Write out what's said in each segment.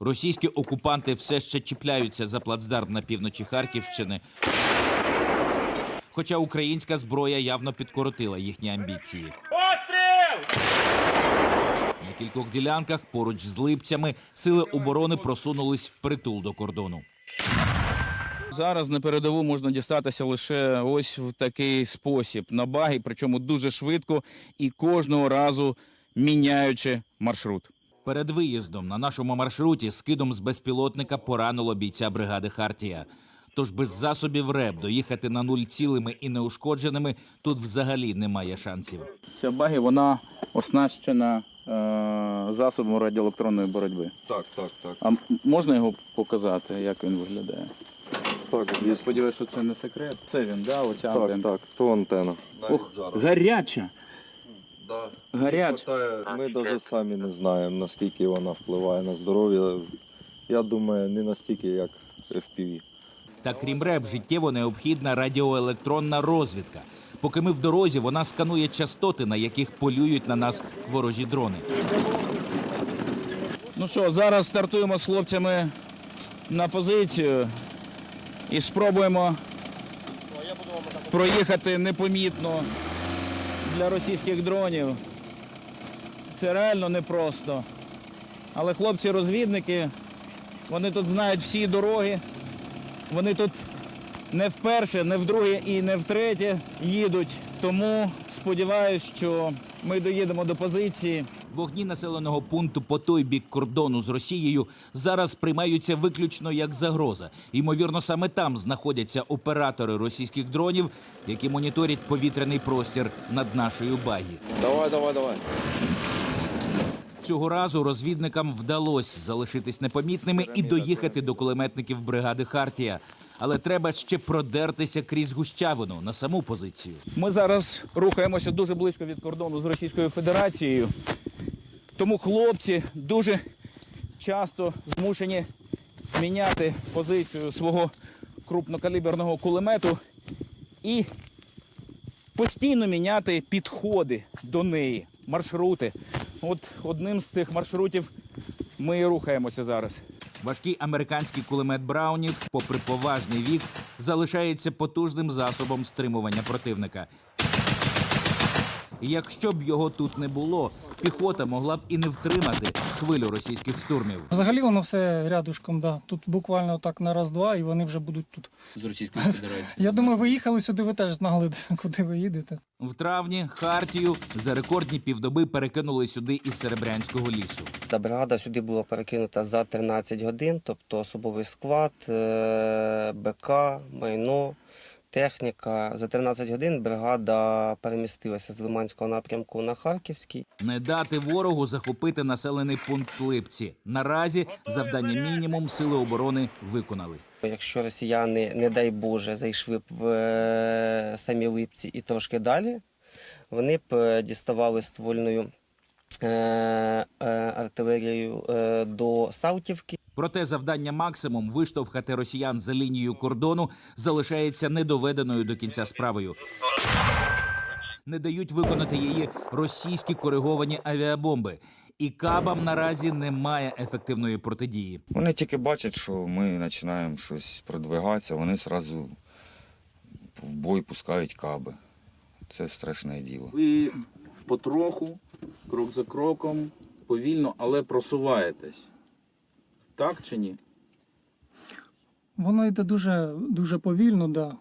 Російські окупанти все ще чіпляються за плацдарм на півночі Харківщини. Хоча українська зброя явно підкоротила їхні амбіції. На кількох ділянках поруч з липцями сили оборони просунулись впритул до кордону. Зараз на передову можна дістатися лише ось в такий спосіб на багі, причому дуже швидко і кожного разу міняючи маршрут. Перед виїздом на нашому маршруті скидом з безпілотника поранило бійця бригади Хартія. Тож без засобів РЕБ доїхати на нуль цілими і неушкодженими тут взагалі немає шансів. Ця багі вона оснащена е, засобом радіоелектронної боротьби. Так, так, так. А можна його показати, як він виглядає? Так, Я сподіваюся, що це не секрет. Це він, да, оця так, антенна. так, то антена. Ох, гаряча. Да. Гаряча. Ми навіть самі не знаємо, наскільки вона впливає на здоров'я. Я думаю, не настільки, як FPV. Та крім РЕБ, життєво необхідна радіоелектронна розвідка. Поки ми в дорозі, вона сканує частоти, на яких полюють на нас ворожі дрони. Ну що, зараз стартуємо з хлопцями на позицію і спробуємо проїхати непомітно для російських дронів. Це реально непросто. Але хлопці-розвідники, вони тут знають всі дороги. Вони тут не вперше, не вдруге і не втретє їдуть. Тому сподіваюся, що ми доїдемо до позиції. Вогні населеного пункту по той бік кордону з Росією зараз сприймаються виключно як загроза. Ймовірно, саме там знаходяться оператори російських дронів, які моніторять повітряний простір над нашою багі. Давай, давай, давай. Цього разу розвідникам вдалося залишитись непомітними і доїхати до кулеметників бригади Хартія. Але треба ще продертися крізь гущавину на саму позицію. Ми зараз рухаємося дуже близько від кордону з Російською Федерацією. Тому хлопці дуже часто змушені міняти позицію свого крупнокаліберного кулемету і постійно міняти підходи до неї, маршрути. От одним з цих маршрутів ми і рухаємося зараз. Важкий американський кулемет Браунінг, попри поважний вік, залишається потужним засобом стримування противника. І якщо б його тут не було, піхота могла б і не втримати хвилю російських штурмів. Взагалі воно все рядышком, да. Тут буквально так на раз-два, і вони вже будуть тут. З Російської Федерації. Я думаю, ви їхали сюди, ви теж знали, куди ви їдете. В травні Хартію за рекордні півдоби перекинули сюди із Серебрянського лісу. Та бригада сюди була перекинута за 13 годин, тобто особовий склад, е, БК, майно, техніка. За 13 годин бригада перемістилася з Лиманського напрямку на Харківський. Не дати ворогу захопити населений пункт Липці. Наразі завдання мінімум сили оборони виконали. Якщо росіяни, не дай Боже, зайшли б в е, самі Липці і трошки далі, вони б е, діставали ствольною е, артилерією до Салтівки. Проте завдання максимум виштовхати росіян за лінією кордону залишається недоведеною до кінця справою. Не дають виконати її російські кориговані авіабомби. І кабам наразі немає ефективної протидії. Вони тільки бачать, що ми починаємо щось продвигатися, вони одразу в бой пускають каби. Це страшне діло. Ви потроху, крок за кроком, повільно, але просуваєтесь. Так чи ні? Воно йде дуже, дуже повільно, да.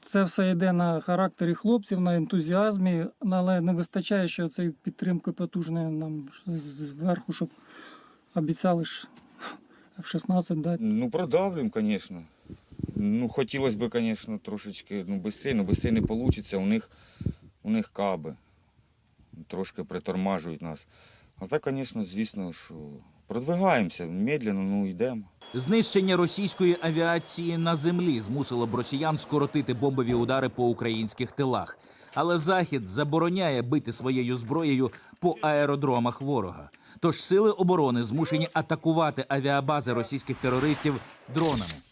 Це все йде на характері хлопців, на ентузіазмі, але не вистачає ще цієї підтримки потужної нам зверху, щоб обіцяли ж F-16 дати. Ну, продавлюємо, звісно. Ну, хотілося б, звісно, трошечки ну, швидше, але швидше не вийде. У них, у них каби. Трошки притормажують нас. А так, звісно, звісно, що продвигаємося, медленно, ну йдемо. Знищення російської авіації на землі змусило б росіян скоротити бомбові удари по українських тилах. Але Захід забороняє бити своєю зброєю по аеродромах ворога. Тож сили оборони змушені атакувати авіабази російських терористів дронами.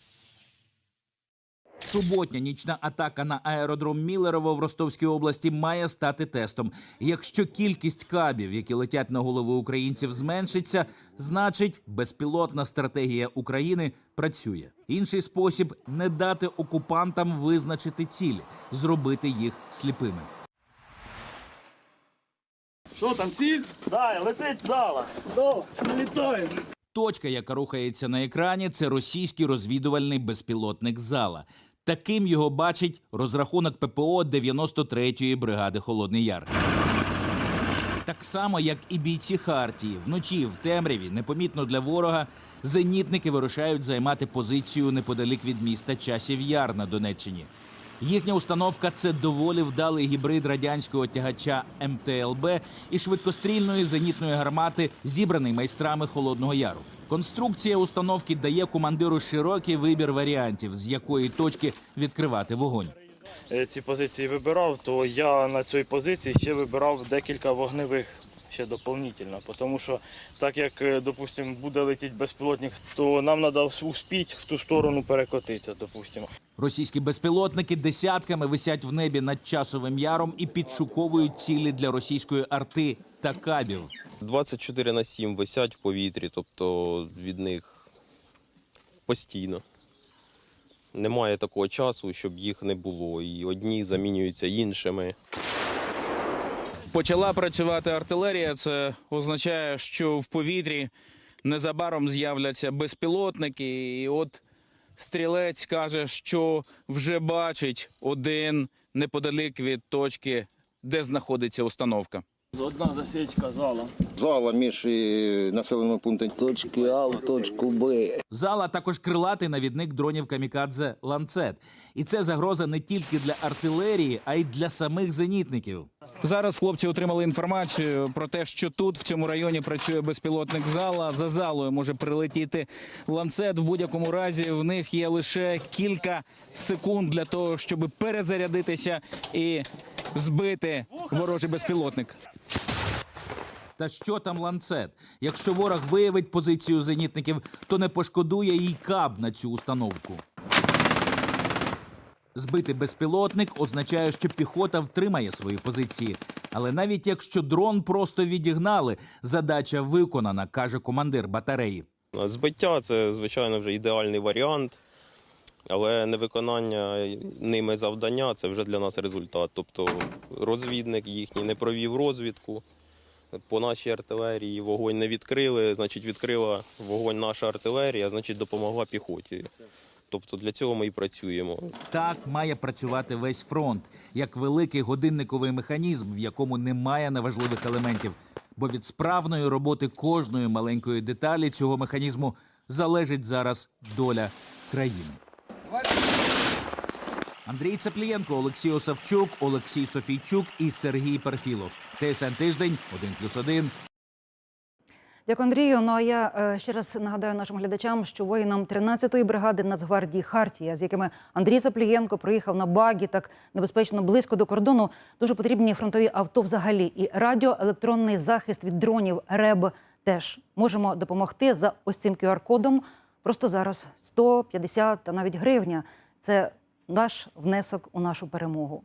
Суботня нічна атака на аеродром Мілерово в Ростовській області має стати тестом. Якщо кількість кабів, які летять на голови українців, зменшиться, значить безпілотна стратегія України працює. Інший спосіб не дати окупантам визначити цілі, зробити їх сліпими. Що там ціль? Да, летить зала. До, літаємо. Точка, яка рухається на екрані, це російський розвідувальний безпілотник зала. Таким його бачить розрахунок ППО 93-ї бригади Холодний Яр. Так само, як і бійці Хартії, вночі в темряві, непомітно для ворога, зенітники вирушають займати позицію неподалік від міста Часів Яр на Донеччині. Їхня установка це доволі вдалий гібрид радянського тягача МТЛБ і швидкострільної зенітної гармати, зібраний майстрами Холодного Яру. Конструкція установки дає командиру широкий вибір варіантів, з якої точки відкривати вогонь. Е, Ці позиції вибирав, то я на цій позиції ще вибирав декілька вогневих ще доповнительно. Тому що так як, е, допустимо, буде летіти безпілотник, то нам треба успіти в ту сторону перекотитися, допустимо. Російські безпілотники десятками висять в небі над часовим яром і підшуковують цілі для російської арти та кабів. 24 на 7 висять в повітрі, тобто від них постійно. Немає такого часу, щоб їх не було. І одні замінюються іншими. Почала працювати артилерія. Це означає, що в повітрі незабаром з'являться безпілотники. І от стрілець каже, що вже бачить один неподалік від точки, де знаходиться установка. Одна засічка зала. зала між е, населеними пунктами точки А в точку Б. Зала також крилатий навідник дронів камікадзе ланцет. І це загроза не тільки для артилерії, а й для самих зенітників. Зараз хлопці отримали інформацію про те, що тут в цьому районі працює безпілотник зала. За залою може прилетіти ланцет. В будь-якому разі в них є лише кілька секунд для того, щоб перезарядитися і збити ворожий безпілотник. Та що там ланцет? Якщо ворог виявить позицію зенітників, то не пошкодує їй каб на цю установку. Збити безпілотник означає, що піхота втримає свої позиції. Але навіть якщо дрон просто відігнали, задача виконана, каже командир батареї. Збиття це, звичайно, вже ідеальний варіант, але невиконання ними завдання це вже для нас результат. Тобто розвідник їхній не провів розвідку. По нашій артилерії вогонь не відкрили, значить, відкрила вогонь наша артилерія, значить, допомогла піхоті. Тобто для цього ми і працюємо. Так має працювати весь фронт, як великий годинниковий механізм, в якому немає неважливих елементів. Бо від справної роботи кожної маленької деталі цього механізму залежить зараз доля країни. Андрій Цеплієнко, Олексій Осавчук, Олексій Софійчук і Сергій Перфілов. ТСН тиждень 1+,1. Дякую, Андрію. Ну а я е, ще раз нагадаю нашим глядачам, що воїнам 13-ї бригади Нацгвардії Хартія, з якими Андрій Заплієнко приїхав на багі так небезпечно близько до кордону, дуже потрібні фронтові авто взагалі. І радіоелектронний захист від дронів РЕБ теж можемо допомогти за ось цим QR-кодом. Просто зараз 150 та навіть гривня. Це наш внесок у нашу перемогу.